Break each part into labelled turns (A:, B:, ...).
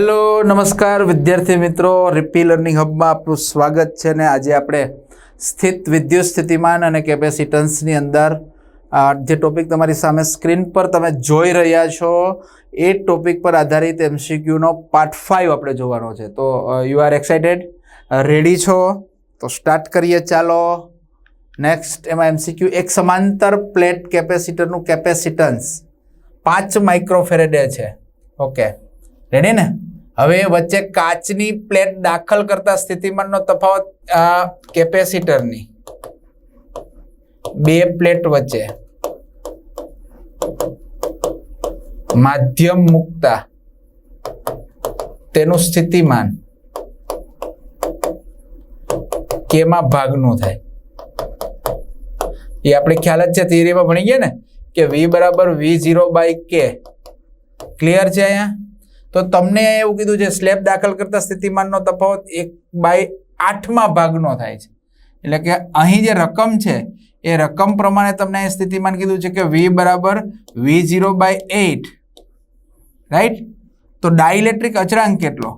A: Hello, નમસ્કાર વિદ્યાર્થી મિત્રો. રિપી લર્નિંગ હબમાં આપનું સ્વાગત છે ને આજે આપણે સ્થિત વિદ્યુત સ્થિતિમાન અને કેપેસિટન્સની અંદર જે ટોપિક તમારી સામે સ્ક્રીન પર તમે જોઈ રહ્યા છો, એ ટોપિક પર આધારિત એમસીક્યુનો પાર્ટ ફાઇવ આપણે જોવાનો છે. તો યુ આર એક્સાઇટેડ રેડી છો? તો સ્ટાર્ટ કરીએ, ચાલો. નેક્સ્ટ એમાં એમસીક્યુ એક સમાંતર પ્લેટ કેપેસિટરનું કેપેસિટન્સ પાંચ માઇક્રોફેરેડે છે. ઓકે રેડી ને? હવે વચ્ચે કાચની પ્લેટ દાખલ કરતા સ્થિતિમાનનો તફાવત કેપેસિટરની બે પ્લેટ વચ્ચે માધ્યમ મુકતા તેનું સ્થિતિમાન કેમાં ભાગનું થાય? એ આપણે ખ્યાલ જ છે થિયરીમાં ભણી ગયા ને? કે વી બરાબર V zero by K clear છે અહીંયા? તો તમને એવું કીધું છે, સ્લેબ દાખલ કરતા સ્થિતિમાનનો તફાવત એક બાય આઠમા ભાગનો થાય છે. એટલે કે અહીં જે રકમ છે, એ રકમ પ્રમાણે તમને અહીં સ્થિતિમાન કીધું છે કે વી બરાબર V zero by eight right તો ડાઇલેક્ટ્રિક અચળાંક કેટલો?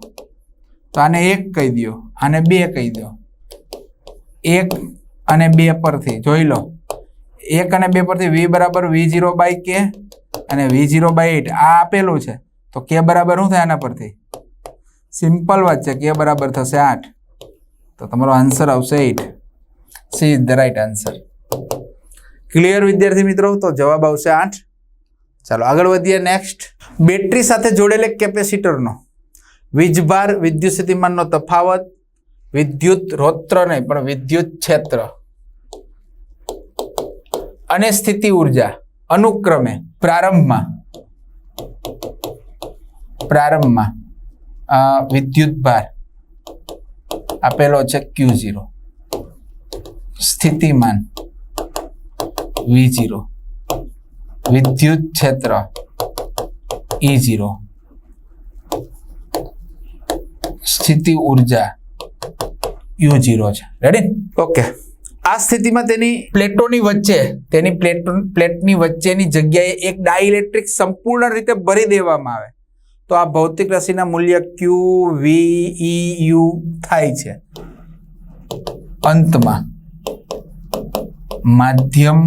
A: તો આને એક કહી દો આને બે કહી દો એક અને બે પરથી, જોઈ લો. એક અને બે પરથી વી બરાબર વી ઝીરો બાય કે અને વી ઝીરો બાય એટ આ આપેલું છે. તો કે બરાબર શું થાય આના પરથી? સિમ્પલ વાત છે, કે બરાબર થશે આઠ. તો તમારો આન્સર આવશે at C is the right answer clear વિદ્યાર્થી મિત્રો? તો જવાબ આવશે આઠ. ચાલો, આગળ વધીએ નેક્સ્ટ બેટરી સાથે જોડેલ એક કેપેસિટરનો. વીજભાર વિદ્યુત સ્થિતિમાનનો તફાવત, વિદ્યુત રોત્ર નહીં, પણ વિદ્યુત ક્ષેત્ર. અને સ્થિતિ ઊર્જા, અનુક્રમે, પ્રારંભમાં. પ્રારંભમાં વિદ્યુત ભાર આપેલો છે ક્યુ ઝીરો સ્થિતિમાન વી ઝીરો વિદ્યુત ક્ષેત્ર ઈ ઝીરો સ્થિતિ ઊર્જા યુ ઝીરો છે. રેડી ઓકે આ સ્થિતિમાં તેની પ્લેટોની વચ્ચે તેની પ્લેટ પ્લેટની વચ્ચેની જગ્યાએ એક ડાઇલેક્ટ્રિક સંપૂર્ણ રીતે ભરી દેવામાં આવે. તો આ ભૌતિક રસીના મૂલ્ય ક્યુ વી યુ થાય છે. અંતમાં માધ્યમ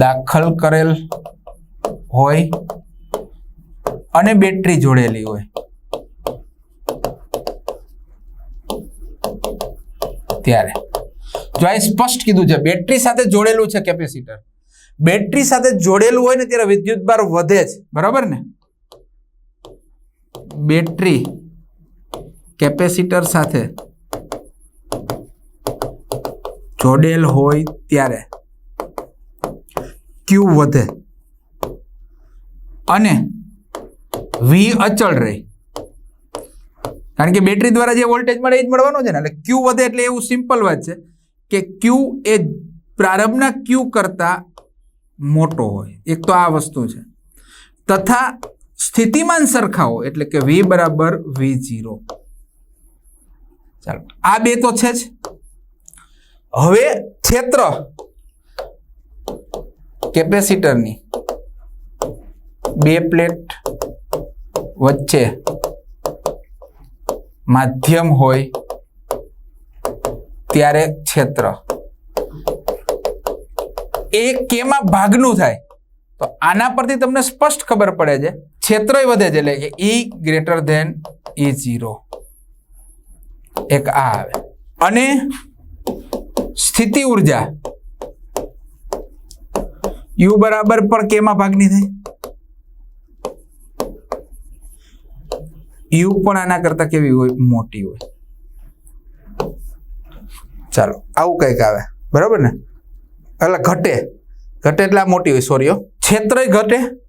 A: દાખલ કરેલ હોય અને બેટરી જોડેલી હોય. ત્યારે જો આ સ્પષ્ટ કીધું છે, બેટરી સાથે જોડેલું છે કેપેસિટર. બેટરી સાથે જોડેલું હોય ને ત્યારે વિદ્યુત ભાર વધે છે બરાબર ને? બેટરી કેપેસિટર સાથે જોડેલ હોય ત્યારે ક્યુ વધે અને વી અચળ રહે. કારણ કે બેટરી દ્વારા જે વોલ્ટેજ મળે એ જ મળવાનો છે ને. એટલે ક્યુ વધે એટલે એવું સિમ્પલ વાત છે કે ક્યુ એ પ્રારંભના ક્યુ કરતા મોટો હોય. એક તો આ વસ્તુ છે. તથા સ્થિતિમાન સરખાઓ એટલે કે વી બરાબર વી ઝીરો ચાલો, આ બે તો છે જ. હવે ક્ષેત્ર કેપેસિટરની બે પ્લેટ વચ્ચે માધ્યમ હોય ત્યારે ક્ષેત્ર. એ કેમાં ભાગનું થાય? તો આના પરથી તમને સ્પષ્ટ ખબર પડે છે. ક્ષેત્રય વધે છે એટલે કે E greater than E zero એક આ આવે. અને સ્થિતિ ઊર્જા. યુ બરાબર પણ કેમાં ભાગની થાય? યુ પણ આના કરતા કેવી હોય? મોટી હોય. ચાલો, આવું કંઈક આવે. બરાબર ને? એટલે ઘટે. ઘટે એટલે મોટી હોય સોરી ક્ષેત્ર ઘટે.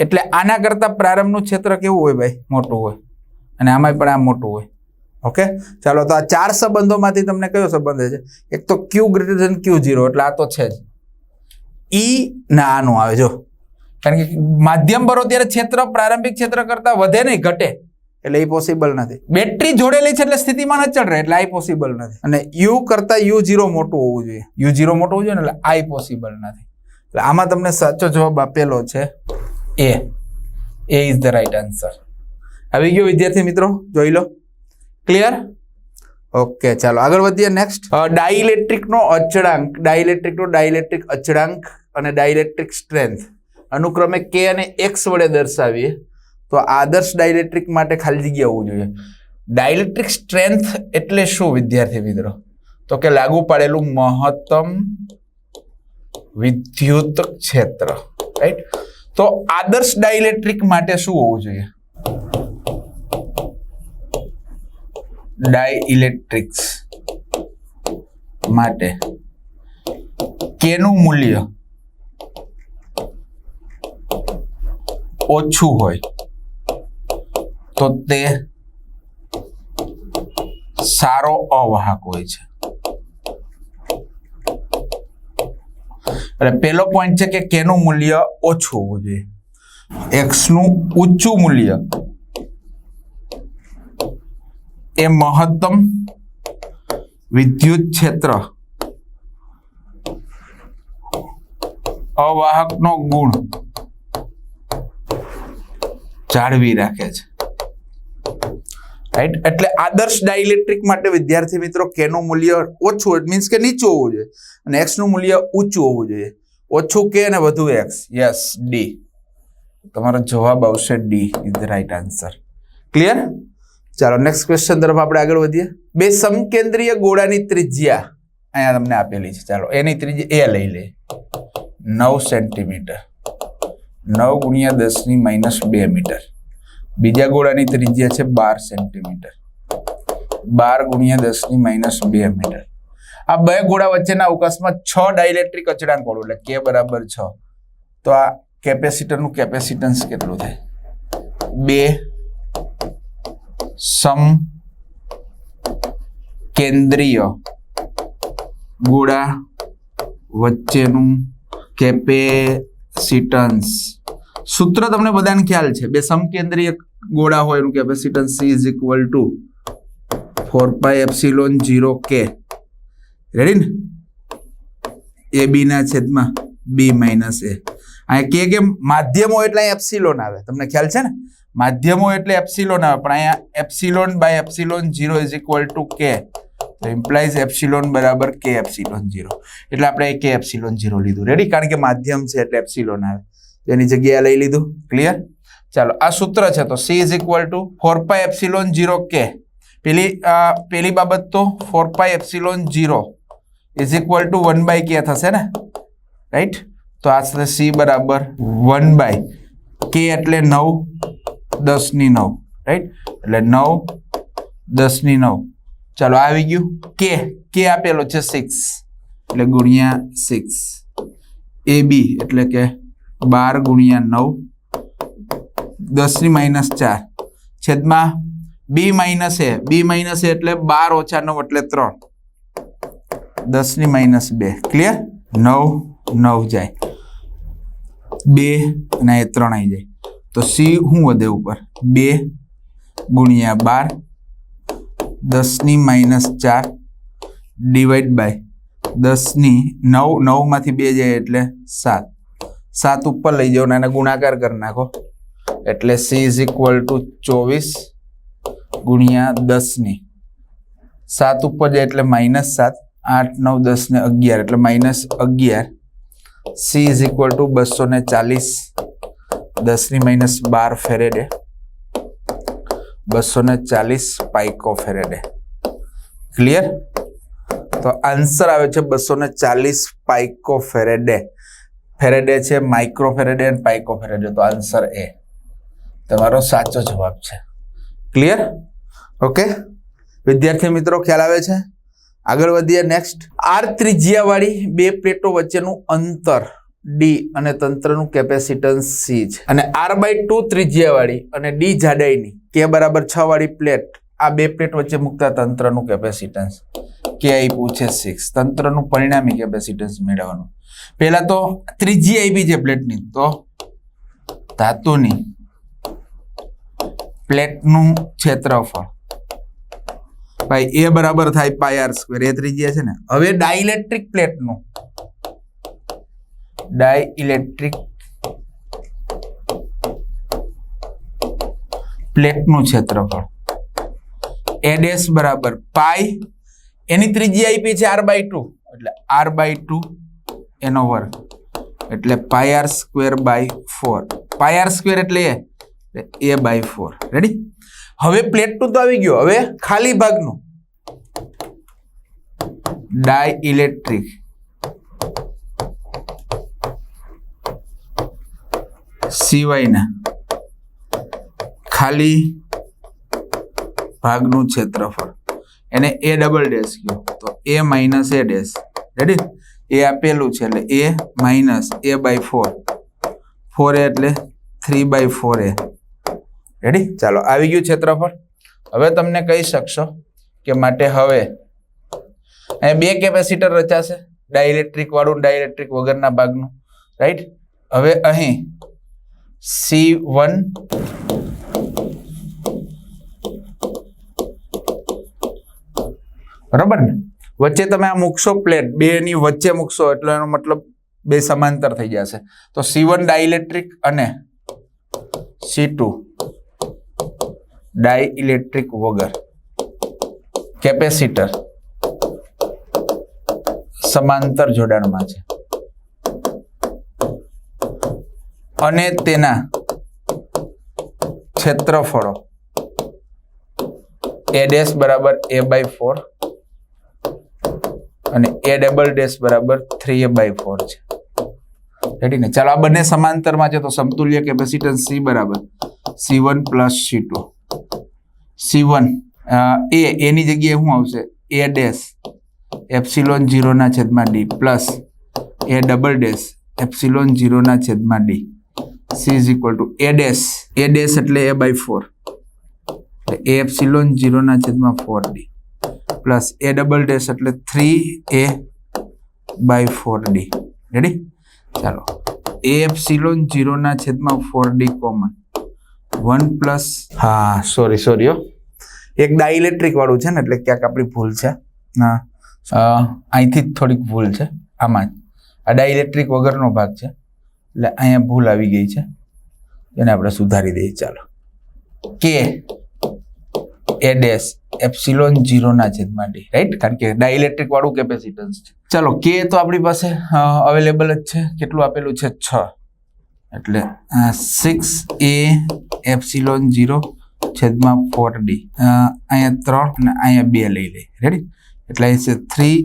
A: એટલે આના કરતાં પ્રારંભનું ક્ષેત્ર કેવું હોય ભાઈ? મોટું હોય. અને આમાંય પણ આ મોટું હોય. ઓકે? ચાલો, તો આ ચાર સંબંધોમાંથી તમને કયો સંબંધ છે? એક તો Q greater than Q zero એટલે આ તો છે જ. ઈ ના આનું આવે, જો. કારણ કે માધ્યમ ભરો ત્યારે ક્ષેત્ર, પ્રારંભિક ક્ષેત્ર કરતાં વધે નહીં, ઘટે. એટલે એ પોસિબલ નથી. બેટરી જોડેલી છે એટલે સ્થિતિમાં અચળ રહે, એટલે આઈ પોસિબલ નથી. અને યુ કરતા યુ ઝીરો મોટું હોવું જોઈએ. યુ ઝીરો મોટું હોવું જોઈએ ને, એટલે આઈ પોસિબલ નથી. એટલે આમાં તમને સાચો જવાબ આપેલો છે. એ A is the right answer આવી ગયો વિદ્યાર્થી મિત્રો? જોઈ લો. ક્લિયર ઓકે ચાલો. આગળ વધીએ નેક્સ્ટ ડાઇલેક્ટ્રિકનો અચળાંક. ડાઇલેક્ટ્રિકનો ડાઇલેક્ટ્રિક અચળાંક અને ડાઇલેક્ટ્રિક સ્ટ્રેન્થ અનુક્રમે કે અને એક્સ વડે દર્શાવીએ, તો આદર્શ ડાઇલેક્ટ્રિક માટે ખાલી જગ્યા હોવું જોઈએ. ડાઇલેક્ટ્રિક સ્ટ્રેન્થ એટલે શું, વિદ્યાર્થી મિત્રો? તો કે લાગુ પાડેલું મહત્તમ વિદ્યુત ક્ષેત્ર રાઈટ તો આદર્શ ડાઇલેક્ટ્રિક માટે શું હોવું જોઈએ? ડાઇલેક્ટ્રિક્સ માટે કેનું મૂલ્ય ઓછું હોય? તો તે સારો અવાહક હોય છે. એટલે પેલો પોઈન્ટ છે કે કેનું મૂલ્ય ઓછું હોવું જોઈએ. એક્સનું ઊંચું મૂલ્ય એ મહત્તમ વિદ્યુત ક્ષેત્ર અવાહકનો ગુણ જાળવી રાખે છે. રાઈટ એટલે આદર્શ ડાયલેક્ટ્રિક માટે વિદ્યાર્થી મિત્રો કેનું મૂલ્ય ઓછું મીન્સ કે નીચું હોવું જોઈએ. અને એક્સનું મૂલ્ય ઊંચું હોવું જોઈએ. ઓછું કે અને વધુ એક્સ યસ ડી તમારો જવાબ આવશે D is the right answer clear ચાલો નેક્સ્ટ ક્વેશ્ચન તરફ આપણે આગળ વધીએ. બે સમકેન્દ્રીય ગોળાની ત્રિજ્યા અહીંયા તમને આપેલી છે. ચાલો, એની ત્રિજ્યા, એ લઈ લે. નવ સેન્ટીમીટર નવ ગુણ્યા દસની માઇનસ બે મીટર બીજા ગોળાની ત્રિજ્યા છે બાર સેન્ટીમીટર. બાર ગુણ્યા દસની માઇનસ બે મીટર. આ બે ગોળા વચ્ચેના અવકાશમાં છ ડાયલેક્ટ્રિક અચળાંક વાળું, એટલે કે બરાબર છ. તો આ કેપેસિટરનું કેપેસિટન્સ કેટલું થાય? બે સમ કેન્દ્રીય ગોળા વચ્ચેનું કેપેસિટન્સ સૂત્ર તમને બધાને ખ્યાલ છે. બે સમકેન્દ્રીય ગોળા હોય એનું capacitance C is equal to four pi epsilon zero K ready ને? એ બીના છેદમાં બી માઇનસ એ અહીંયા કે કેમ? માધ્યમો એટલે અહીંયા એપ્સિલોન આવે. તમને ખ્યાલ છે ને? માધ્યમો એટલે એપ્સિલોન આવે, પણ અહીંયા epsilon by epsilon zero is equal to K તો ઇમ્પ્લાઇઝ એપ્સિલોન બરાબર કે એપ્સિલોન જીરો એટલે આપણે કે એપ્સિલોન જીરો લીધું. રેડી કારણ કે માધ્યમ છે એટલે એપ્સિલોન આવે. એની જગ્યાએ લઈ લીધું. ક્લિયર ચાલો, આ સૂત્ર છે તો C is equal to four pi epsilon zero K પેલી પેલી બાબત તો four pi epsilon zero is equal to one by K થશે ને? રાઈટ તો આ થશે સી બરાબર વન બાય કે એટલે નવ દસની નવ. રાઈટ એટલે નવ દસની નવ. ચાલો આવી ગયું. કે કે આપેલો છે સિક્સ એટલે ગુણ્યા સિક્સ એ બી એટલે કે બાર ગુણ્યા નવ. દસની માઇનસ ચાર. છેદમાં બી માઇનસ એ. બી માઇનસ એટલે બાર ઓછા નવ એટલે ત્રણ. દસની માઇનસ બે. ક્લિયર નવ નવ જાય. બે અને એ ત્રણ આવી જાય. તો સી શું વધે ઉપર? બે ગુણ્યા બાર. દસની માઇનસ ચાર ડિવાઈડ બાય દસની નવ, નવમાંથી બે જાય એટલે સાત. સાત ઉપર લઈ જાઓ અને ગુણાકાર કરી નાખો. એટલે સી ઇઝ ઇક્વલ ટુ ચોવીસ ગુણ્યા દસની સાત ઉપર જાય એટલે માઇનસ સાત. આઠ, નવ, દસ ને અગિયાર એટલે માઇનસ અગિયાર. સી ઇઝ ઇક્વલ ટુ બસો ને ચાલીસ. દસની માઇનસ બાર ફેરેડે. બસો ને ચાલીસ પાઇકો ફેરેડે. ક્લિયર તો આન્સર આવે છે બસો ને ચાલીસ પાઇકો ફેરેડે. ફેરેડે છે, માઇક્રો ફેરેડે અને પાઇકો ફેરેડે. તો આન્સર એ. તમારો સાચો જવાબ છે. ક્લિયર ઓકે વિદ્યાર્થી મિત્રો, ખ્યાલ આવે છે? આગળ વધીએ નેક્સ્ટ આર ત્રિજ્યાવાળી બે પ્લેટો વચ્ચેનું અંતર ડી અને તંત્રનું કેપેસિટન્સ સી છે. અને આર બાય ટુ ત્રિજ્યાવાળી અને ડી જાડાઈની કે બરાબર છ વાળી પ્લેટ, આ બે પ્લેટ વચ્ચે મૂકતા તંત્રનું કેપેસિટન્સ કે આઈ પૂછે સિક્સ તંત્રનું પરિણામી કેપેસિટન્સ મેળવવાનું. પહેલા તો ત્રીજી આઈબી છે પ્લેટની. તો ધાતુની પ્લેટનું ક્ષેત્રફળ. ભાઈ, એ બરાબર થાય પાય આર સ્ક્વેર એ ત્રીજી છે ને. હવે ડાઇલેક્ટ્રિક પ્લેટનું. ડાયઇલેક્ટ્રિક પ્લેટનું ક્ષેત્રફળ. એડેસ બરાબર પાઈ એની ત્રિજ્યા આપી છે આર બાય ટુ એટલે આર બાય ટુ એનો વર્ગ. એટલે pi square by four pi R square એટલે એ? બાય ફોર રેડી હવે પ્લેટ ટુ તો આવી ગયો. હવે ખાલી ભાગનું. ડાય ઇલેક્ટ્રિક સિવાયના ખાલી ભાગનું ક્ષેત્રફળ. એને એ ડબલ ડેશ કયો તો A minus A dash ready A આપેલું છે એટલે A minus A by four four A એટલે three by four A ready ચાલો, આવી ગયું ક્ષેત્રફળ. હવે તમને કહી શકશો કે માટે હવે અહીંયા બે કેપેસિટર રચાશે ડાયલેક્ટ્રિક વાળું ડાયલેક્ટ્રિક વગરના ભાગનું. રાઈટ હવે અહીં સી વન બરાબર ને? વચ્ચે તમે આ મૂકશો પ્લેટ બે ની વચ્ચે મૂકશો એટલે એનો મતલબ બે સમાંતર થઈ જશે. તો સી વન ડાઇલેક્ટ્રિક અને સી ટુ ડાઇલેક્ટ્રિક વગર કેપેસિટર સમાંતર જોડાણમાં છે. અને તેના ક્ષેત્રફળો એ ડેશ બરાબર એ બાય ફોર અને એ ડબલ ડેશ બરાબર થ્રી એ બાય ફોર છે. રેડી ને? ચાલો, આ બંને સમાંતરમાં છે તો સમતુલ્ય કેપેસિટન્સ સી બરાબર. C one plus C two C one એ એની જગ્યાએ શું આવશે? એ ડેશ એપ્સિલોન જીરોના છેદમાં D plus A double dash epsilon જીરોના છેદમાં D C is equal to A dash A dash એટલે એ બાય ફોર એટલે એ એપ્સિલોન જીરોના છેદમાં four D plus A double dash એટલે three A by four D ready ચાલો. A epsilon જીરોના છેદમાં four D common one plus હા sorry sorry એક ડાઇલેક્ટ્રિક વાળું છે ને, એટલે ક્યાંક આપણી ભૂલ છે. હા. અહીંથી જ થોડીક ભૂલ છે. આમાં આ ડાઇલેક્ટ્રિક વગરનો ભાગ છે. એટલે અહીંયા ભૂલ આવી ગઈ છે. એને આપણે સુધારી દઈએ. ચાલો. કે એ ડેશ એપ્સિલોન જીરોના છેદમાં ડી રાઈટ કારણ કે ડાઇલેક્ટ્રિક વાળું કેપેસિટન્સ છે. ચાલો કે તો આપણી પાસે અવેલેબલ જ છે. કેટલું આપેલું છે? છ. એટલે સિક્સ એ એપ્સિલોન જીરો છેદમાં ફોર ડી અહીંયા ત્રણ અને અહીંયા બે લઈ લઈએ. રેડી એટલે અહીં છે થ્રી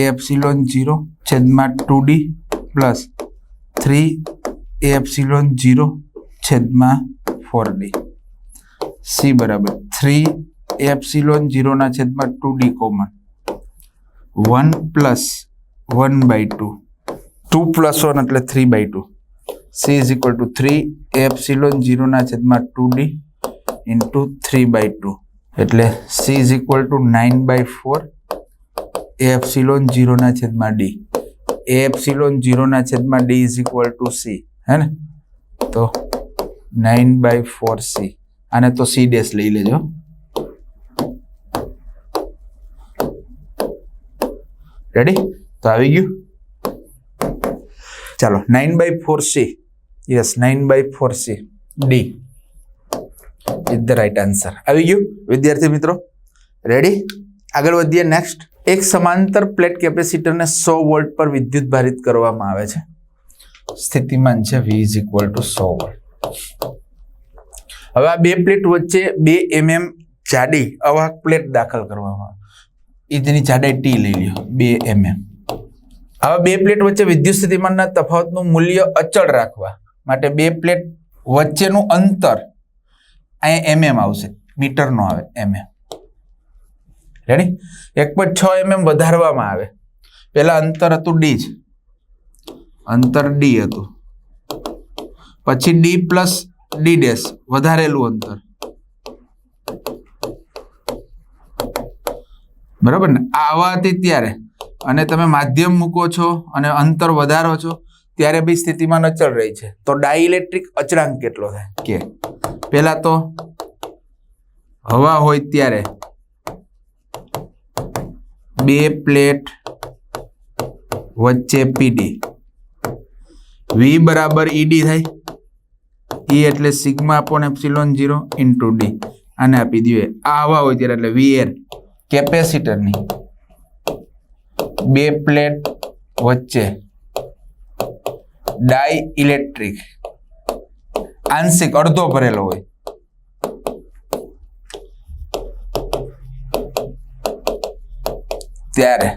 A: એ એપ્સિલોન જીરો છેદમાં two D plus three A epsilon zero છેદમાં ફોર ડી સી બરાબર. થ્રી એપ્સિલોન જીરોના છેદમાં two D common one plus one by two two plus one એટલે three by two C is equal to three epsilon જીરોના છેદમાં two D into three by two એટલે C is equal to nine by four epsilon જીરોના છેદમાં D epsilon જીરોના છેદમાં D is equal to C હે ને? તો nine by four C આને તો સી ડેશ લઈ લેજો. રેડી તો આવી ગયું. ચાલો nine by four C yes nine by four C D is the right answer આવી ગયું. વિદ્યાર્થી મિત્રો રેડી આગળ વધીએ નેક્સ્ટ એક સમાંતર પ્લેટ કેપેસિટરને સો વોલ્ટ પર વિદ્યુત ભારિત કરવામાં આવે છે. સ્થિતિમાન છે વી ઇઝ ઇક્વલ ટુ સો વોલ્ટ. હવે આ બે પ્લેટ વચ્ચે બે એમએમ જાડી અવાહક પ્લેટ દાખલ કરવામાં આવે એ તેની જાડાઈ ટી લઈ લ્યો, બે એમએમ આવા બે પ્લેટ વચ્ચે વિદ્યુત સ્થિતિમાનના તફાવતનું મૂલ્ય અચળ રાખવા માટે બે પ્લેટ વચ્ચેનું અંતર અહીંયા એમએમ આવશે, મીટરનો આવે એમએમ રેડી એક પોઈન્ટ છ એમએમ વધારવામાં આવે. પહેલાં અંતર હતું ડી જ. અંતર ડી હતું. પછી ડી પ્લસ ડી ડેશ વધારેલું અંતર. બરાબર ને? આવા ત્યારે. અને તમે માધ્યમ મૂકો છો અને અંતર વધારો છો, ત્યારે બી સ્થિતિમાન અચળ રહી છે. તો ડાઇલેક્ટ્રિક અચળાંક કેટલો થાય? કે પહેલા તો હવા હોય ત્યારે બે પ્લેટ વચ્ચે પીડી વી બરાબર ઈડી થાય. ઈ એટલે sigma upon epsilon zero into D આને આપી દઈએ આ હવા હોય ત્યારે એટલે વીએર કેપેસિટરની બે પ્લેટ વચ્ચે ડાય ઇલેક્ટ્રિક આંશિક અડધો ભરેલો હોય. ત્યારે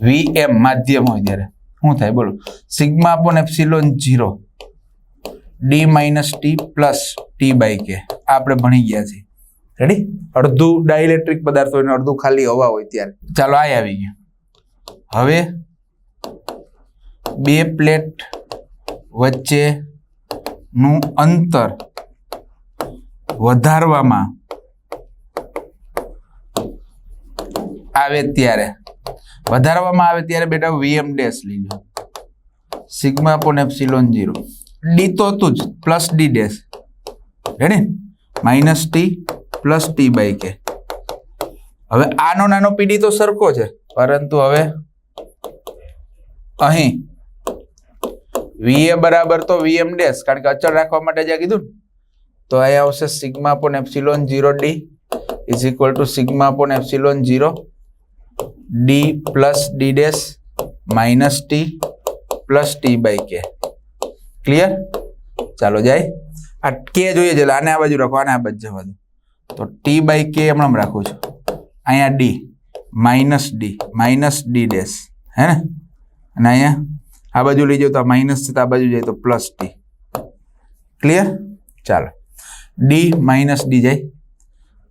A: વીએમ માધ્યમ હોય ત્યારે. શું થાય? બોલો. Sigma upon epsilon zero. D minus T plus T by K. આપણે ભણી ગયા છીએ. રેડી અડધું ડાયલેક્ટ્રિક પદાર્થ હોય અડધું ખાલી હવા હોય ત્યારે. ચાલો આ આવી ગયું. હવે બે પ્લેટ વચ્ચેનું અંતર વધારવામાં આવે ત્યારે. વધારવામાં આવે ત્યારે બેટા વીએમ ડેશ લીધો. સિગ્મા એપ્સિલોન ઝીરો ડી તો હતું જ plus D dash ready minus T plus T by K. હવે આનો નાનો પીડી તો સરખો છે, પરંતુ હવે અહીં વીએ બરાબર તો વીએમ ડેશ, કારણ કે અચળ રાખવા માટે જ્યાં કીધું તો અહીંયા આવશે sigma upon epsilon zero D is equal to sigma upon epsilon zero D plus D dash minus T plus T by K. Clear ચાલો જાય. આ કે જોઈએ છે આને આ બાજુ રાખો, આને આ બાજુ જવા દો. તો ટી બાય કે હમણાં રાખું છું. અહીંયા D minus D minus D dash હે ને? અને અહીંયા આ બાજુ લઈ જાઓ તો માઇનસ છે તો આ બાજુ જાય તો પ્લસ ટી ક્લિયર ચાલો. ડી માઇનસ ડી જાય.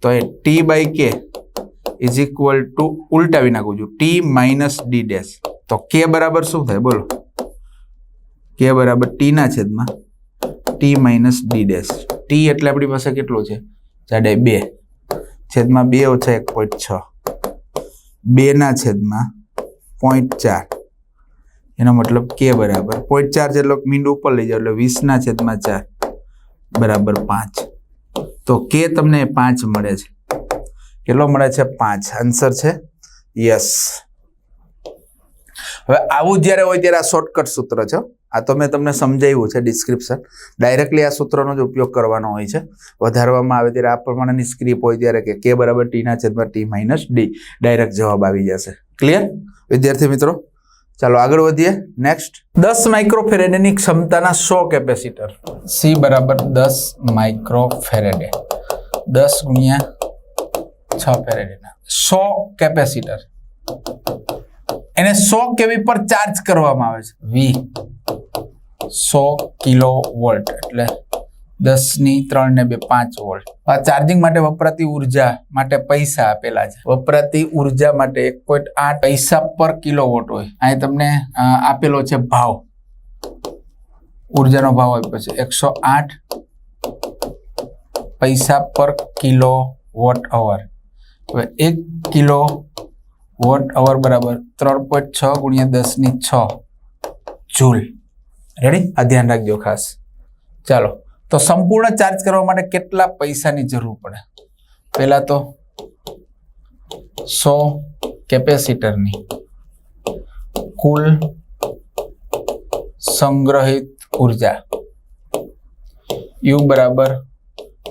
A: તો એ T by K is equal to ઉલટાવી નાખું છું. ટી માઇનસ ડી ડેશ તો કે બરાબર શું થાય? બોલો. કે બરાબર ટી ના છેદમાં T minus D dash T એટલે આપણી પાસે કેટલો છે? જાડાઈ બે. છેદમાં બે ઓછા એક પોઈન્ટ છ. બેના છેદમાં પોઈન્ટ ચાર. એનો મતલબ કે બરાબર. પોઈન્ટ ચાર જેટલો મીંડ ઉપર લઈ જાઓ એટલે વીસના છેદમાં ચાર બરાબર પાંચ. તો કે તમને પાંચ મળે છે? કેટલો મળે છે? પાંચ. આન્સર છે યસ હવે આવું જ્યારે હોય ત્યારે આ શોર્ટકટ સૂત્ર છે આ તો મેં તમને સમજાવ્યું છે ડિસ્ક્રિપ્શન ડાયરેક્ટલી આ સૂત્રનો જ ઉપયોગ કરવાનો હોય છે. વધારવામાં આવે ત્યારે આ પ્રમાણેની સ્ક્રિપ હોય ત્યારે કે કે બરાબર ટીના છેદમાં ટી માઇનસ ડી ડાયરેક્ટ જવાબ આવી જશે. ક્લિયર વિદ્યાર્થી મિત્રો, ચાલો આગળ વધીએ. નેક્સ્ટ દસ માઇક્રોફેરેડેની ક્ષમતાના સો કેપેસિટર. સી બરાબર દસ માઇક્રોફેરેડે દસ ગુણ્યા છ ફેરેડેના. સો કેપેસિટર. એને સો કેવી પર ચાર્જ કરવામાં આવે છે? વી સો કિલો વોલ્ટ એટલે દસની ત્રણ ને બે પાંચ વોલ્ટ. આ ચાર્જિંગ માટે વપરાતી ઊર્જા માટે પૈસા આપેલા છે. વપરાતી ઊર્જા માટે એક પોઈન્ટ આઠ પૈસા પર કિલો વોટ હોય. અહીં તમને આપેલો છે ભાવ. ઉર્જાનો ભાવ આપ્યો છે એકસો આઠ પૈસા પર કિલો વોટ અવર હવે એક કિલો વોટ અવર બરાબર ત્રણ પોઈન્ટ છ ગુણ્યા દસની છ. જૂલ. રેડી આ ધ્યાન રાખજો ખાસ. ચાલો. તો સંપૂર્ણ ચાર્જ કરવા માટે કેટલા પૈસાની જરૂર પડે? પહેલાં તો સો કેપેસિટરની કુલ સંગ્રહિત ઊર્જા યુ બરાબર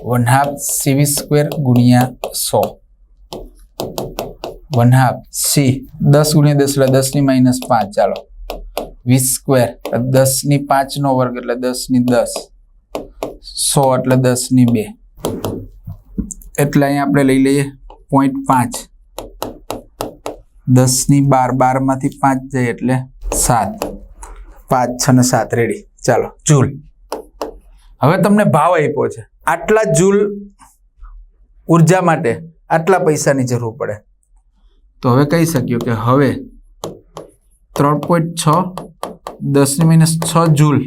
A: વન હાફ સીવી સ્ક્વેર ગુણ્યા સો. One half C. દસ ગુણ્યા દસ એટલે દસની માઇનસ પાંચ. ચાલો. વીસ સ્ક્વેર દસની પાંચનો વર્ગ એટલે દસની દસ. સો એટલે દસની બે. એટલે અહીંયા આપણે લઈ લઈએ પોઈન્ટ પાંચ. દસની બાર, બારમાંથી પાંચ જાય એટલે સાત. પાંચ, છ ને સાત. રેડી ચાલો. જૂલ હવે તમને ભાવ આપ્યો છે. આટલા જૂલ ઊર્જા માટે આટલા પૈસાની જરૂર પડે. તો હવે કહી શક્યો કે હવે ત્રણ પોઈન્ટ છ દસની માઇનસ છ જૂલ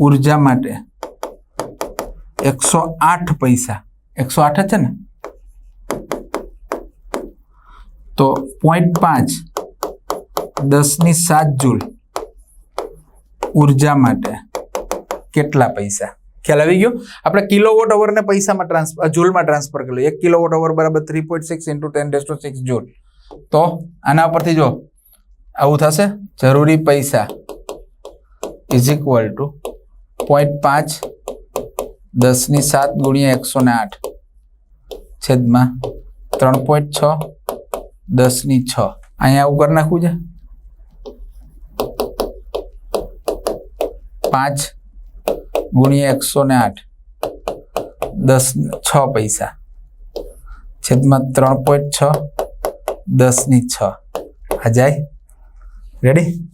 A: ઊર્જા માટે એકસો આઠ પૈસા. એકસો આઠ છે ને? તો પોઈન્ટ પાંચ દસની સાત જૂલ ઊર્જા માટે કેટલા પૈસા? ખ્યાલ આવી ગયો? આપણે કિલોવોટ અવરને પૈસામાં ટ્રાન્સફર જૂલમાં ટ્રાન્સફર કરી એક કિલોવોટ અવર બરાબર three point six into ten days to six joule તો આના પરથી જો, આવું થશે. જરૂરી પૈસા ઇઝ ઇક્વલ ટુ પોઈન્ટ પાંચ દસની સાત ગુણ્યા એકસો ને આઠ છેદમાં ત્રણ પોઈન્ટ છ દસની છ. અહીંયા આવું કરી નાખવું છે. પાંચ ગુણ્યા એકસો ને આઠ. દસ, છ પૈસા. છેદમાં ત્રણ પોઈન્ટ છ દસની છ. આ જાય? રેડી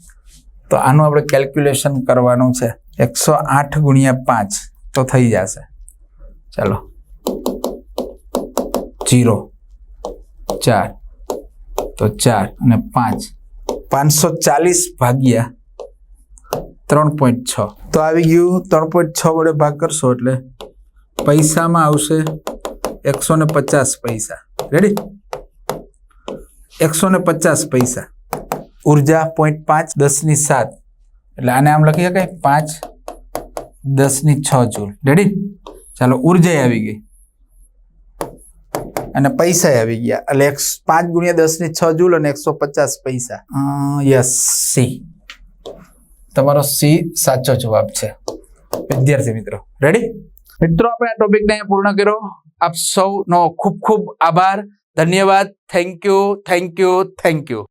A: તો આનું આપણે કેલ્ક્યુલેશન કરવાનું છે. એકસો આઠ ગુણ્યા પાંચ તો થઈ જશે. ચાલો. જીરો ચાર. તો ચાર અને પાંચ. પાંચસો ચાલીસ ભાગ્યા ત્રણ પોઈન્ટ છ. તો આવી ગયું ત્રણ પોઈન્ટ છ વડે ભાગ કરશો એટલે પૈસામાં આવશે એકસો ને પચાસ પૈસા. રેડી એકસો ને પચાસ પૈસા. ઊર્જા પોઈન્ટ પાંચ દસની સાત. એટલે આને આમ લખી શકાય? પાંચ દસની છ જૂલ. રેડી ચાલો ઊર્જા આવી ગઈ. અને પૈસા આવી ગયા. એટલે પાંચ ગુણ્યા દસની છ જૂલ અને એકસો પચાસ પૈસા. યસ. સી. તમારો સી સાચો જવાબ છે. વિદ્યાર્થી મિત્રો રેડી મિત્રો, આપણે આ ટોપિકને પૂર્ણ કર્યો. આપ સૌનો ખૂબ ખૂબ આભાર. ધન્યવાદ. Thank you thank you thank you